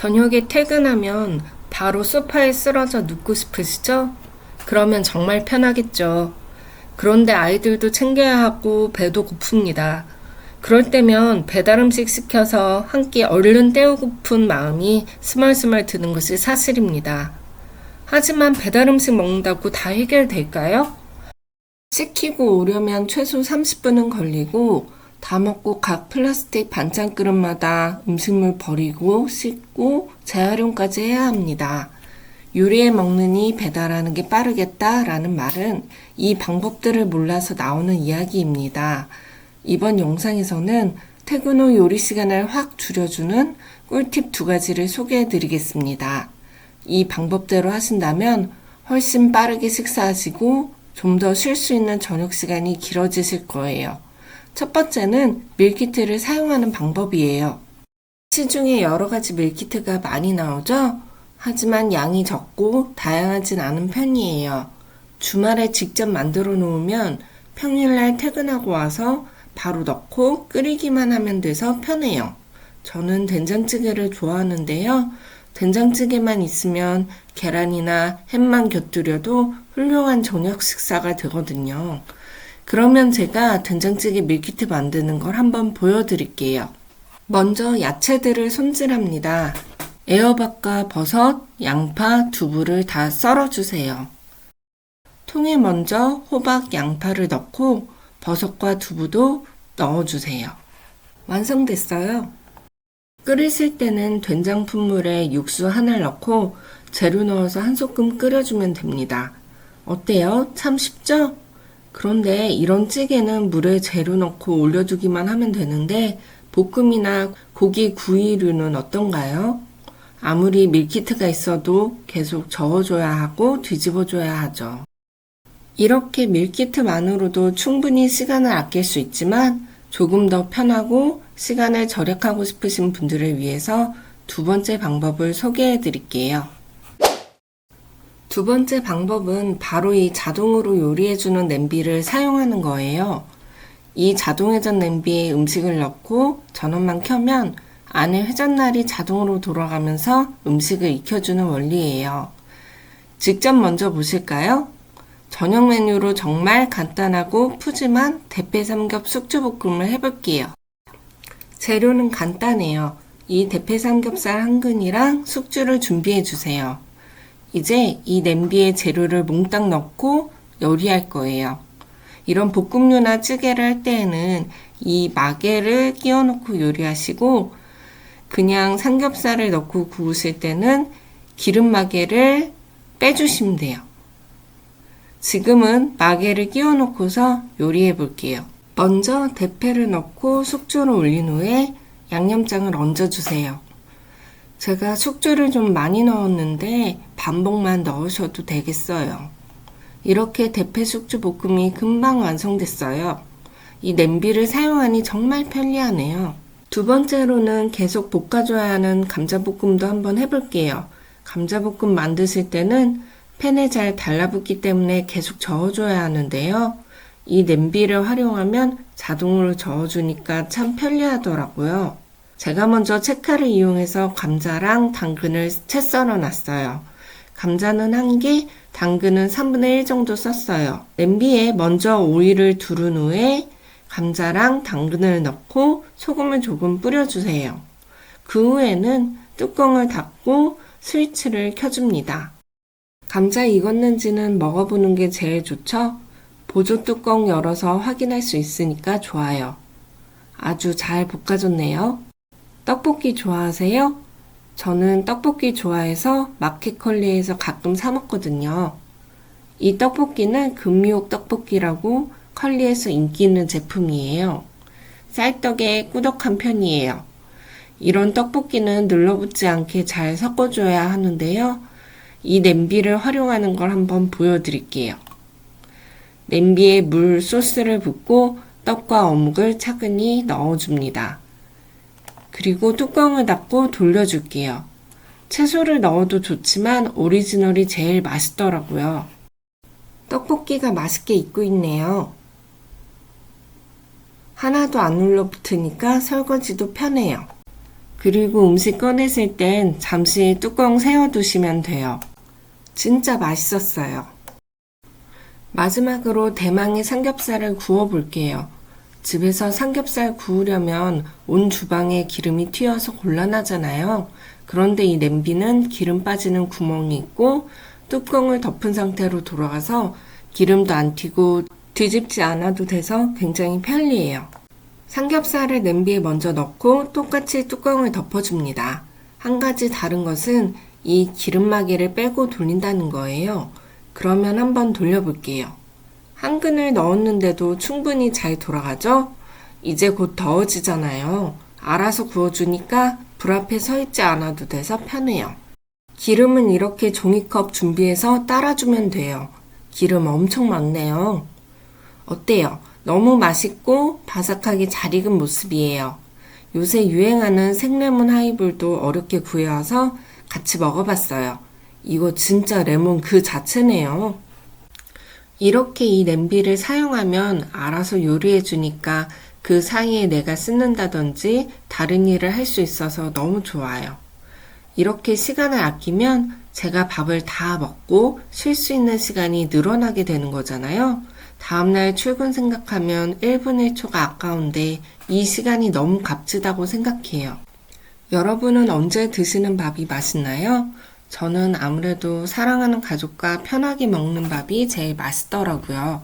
저녁에 퇴근하면 바로 소파에 쓰러져 눕고 싶으시죠? 그러면 정말 편하겠죠. 그런데 아이들도 챙겨야 하고 배도 고픕니다. 그럴 때면 배달 음식 시켜서 한 끼 얼른 때우고픈 마음이 스멀스멀 드는 것이 사실입니다. 하지만 배달 음식 먹는다고 다 해결될까요? 시키고 오려면 최소 30분은 걸리고 다 먹고 각 플라스틱 반찬 그릇마다 음식물 버리고 씻고 재활용까지 해야 합니다. 요리해 먹느니 배달하는 게 빠르겠다라는 말은 이 방법들을 몰라서 나오는 이야기입니다. 이번 영상에서는 퇴근 후 요리 시간을 확 줄여주는 꿀팁 두 가지를 소개해 드리겠습니다. 이 방법대로 하신다면 훨씬 빠르게 식사하시고 좀 더 쉴 수 있는 저녁 시간이 길어지실 거예요. 첫 번째는 밀키트를 사용하는 방법이에요. 시중에 여러 가지 밀키트가 많이 나오죠? 하지만 양이 적고 다양하진 않은 편이에요. 주말에 직접 만들어 놓으면 평일날 퇴근하고 와서 바로 넣고 끓이기만 하면 돼서 편해요. 저는 된장찌개를 좋아하는데요. 된장찌개만 있으면 계란이나 햄만 곁들여도 훌륭한 저녁 식사가 되거든요. 그러면 제가 된장찌개 밀키트 만드는 걸 한번 보여드릴게요. 먼저 야채들을 손질합니다. 애호박과 버섯, 양파, 두부를 다 썰어주세요. 통에 먼저 호박, 양파를 넣고 버섯과 두부도 넣어주세요. 완성됐어요. 끓이실 때는 된장 품물에 육수 하나를 넣고 재료 넣어서 한 소끔 끓여주면 됩니다. 어때요? 참 쉽죠? 그런데 이런 찌개는 물에 재료 넣고 올려두기만 하면 되는데 볶음이나 고기 구이류는 어떤가요? 아무리 밀키트가 있어도 계속 저어줘야 하고 뒤집어줘야 하죠. 이렇게 밀키트만으로도 충분히 시간을 아낄 수 있지만 조금 더 편하고 시간을 절약하고 싶으신 분들을 위해서 두 번째 방법을 소개해 드릴게요. 두 번째 방법은 바로 이 자동으로 요리해주는 냄비를 사용하는 거예요. 이 자동회전 냄비에 음식을 넣고 전원만 켜면 안에 회전날이 자동으로 돌아가면서 음식을 익혀주는 원리예요. 직접 먼저 보실까요? 저녁 메뉴로 정말 간단하고 푸짐한 대패 삼겹 숙주볶음을 해볼게요. 재료는 간단해요. 이 대패 삼겹살 한 근이랑 숙주를 준비해 주세요. 이제 이 냄비에 재료를 몽땅 넣고 요리할 거예요. 이런 볶음류나 찌개를 할 때에는 이 마개를 끼워 놓고 요리하시고 그냥 삼겹살을 넣고 구우실 때는 기름 마개를 빼주시면 돼요. 지금은 마개를 끼워 놓고서 요리해 볼게요. 먼저 대패를 넣고 숙주를 올린 후에 양념장을 얹어 주세요. 제가 숙주를 좀 많이 넣었는데 반복만 넣으셔도 되겠어요. 이렇게 대패 숙주 볶음이 금방 완성됐어요. 이 냄비를 사용하니 정말 편리하네요. 두 번째로는 계속 볶아줘야 하는 감자볶음도 한번 해볼게요. 감자볶음 만드실 때는 팬에 잘 달라붙기 때문에 계속 저어줘야 하는데요. 이 냄비를 활용하면 자동으로 저어주니까 참 편리하더라고요. 제가 먼저 채칼을 이용해서 감자랑 당근을 채 썰어 놨어요. 감자는 한 개, 당근은 3분의 1 정도 썼어요. 냄비에 먼저 오일을 두른 후에 감자랑 당근을 넣고 소금을 조금 뿌려주세요. 그 후에는 뚜껑을 닫고 스위치를 켜줍니다. 감자 익었는지는 먹어보는 게 제일 좋죠? 보조 뚜껑 열어서 확인할 수 있으니까 좋아요. 아주 잘 볶아졌네요. 떡볶이 좋아하세요? 저는 떡볶이 좋아해서 마켓컬리에서 가끔 사 먹거든요. 이 떡볶이는 금미옥 떡볶이라고 컬리에서 인기 있는 제품이에요. 쌀떡에 꾸덕한 편이에요. 이런 떡볶이는 눌러붙지 않게 잘 섞어줘야 하는데요. 이 냄비를 활용하는 걸 한번 보여드릴게요. 냄비에 물 소스를 붓고 떡과 어묵을 차근히 넣어줍니다. 그리고 뚜껑을 닫고 돌려줄게요. 채소를 넣어도 좋지만 오리지널이 제일 맛있더라고요. 떡볶이가 맛있게 익고 있네요. 하나도 안 눌러붙으니까 설거지도 편해요. 그리고 음식 꺼내실 땐 잠시 뚜껑 세워두시면 돼요. 진짜 맛있었어요. 마지막으로 대망의 삼겹살을 구워 볼게요. 집에서 삼겹살 구우려면 온 주방에 기름이 튀어서 곤란하잖아요. 그런데 이 냄비는 기름 빠지는 구멍이 있고 뚜껑을 덮은 상태로 돌아가서 기름도 안 튀고 뒤집지 않아도 돼서 굉장히 편리해요. 삼겹살을 냄비에 먼저 넣고 똑같이 뚜껑을 덮어줍니다. 한 가지 다른 것은 이 기름막이를 빼고 돌린다는 거예요. 그러면 한번 돌려볼게요. 한 근을 넣었는데도 충분히 잘 돌아가죠? 이제 곧 더워지잖아요. 알아서 구워주니까 불 앞에 서 있지 않아도 돼서 편해요. 기름은 이렇게 종이컵 준비해서 따라주면 돼요. 기름 엄청 많네요. 어때요? 너무 맛있고 바삭하게 잘 익은 모습이에요. 요새 유행하는 생레몬 하이볼도 어렵게 구해와서 같이 먹어봤어요. 이거 진짜 레몬 그 자체네요. 이렇게 이 냄비를 사용하면 알아서 요리해 주니까 그 사이에 내가 씻는다든지 다른 일을 할 수 있어서 너무 좋아요. 이렇게 시간을 아끼면 제가 밥을 다 먹고 쉴 수 있는 시간이 늘어나게 되는 거잖아요. 다음날 출근 생각하면 1분 1초가 아까운데 이 시간이 너무 값지다고 생각해요. 여러분은 언제 드시는 밥이 맛있나요? 저는 아무래도 사랑하는 가족과 편하게 먹는 밥이 제일 맛있더라고요.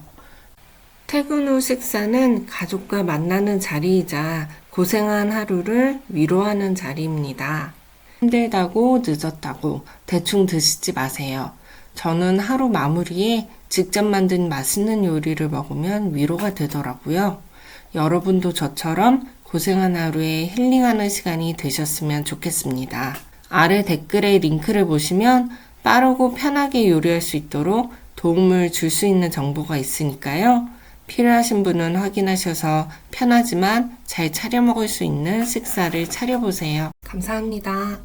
퇴근 후 식사는 가족과 만나는 자리이자 고생한 하루를 위로하는 자리입니다. 힘들다고 늦었다고 대충 드시지 마세요. 저는 하루 마무리에 직접 만든 맛있는 요리를 먹으면 위로가 되더라고요. 여러분도 저처럼 고생한 하루에 힐링하는 시간이 되셨으면 좋겠습니다. 아래 댓글에 링크를 보시면 빠르고 편하게 요리할 수 있도록 도움을 줄 수 있는 정보가 있으니까요. 필요하신 분은 확인하셔서 편하지만 잘 차려 먹을 수 있는 식사를 차려보세요. 감사합니다.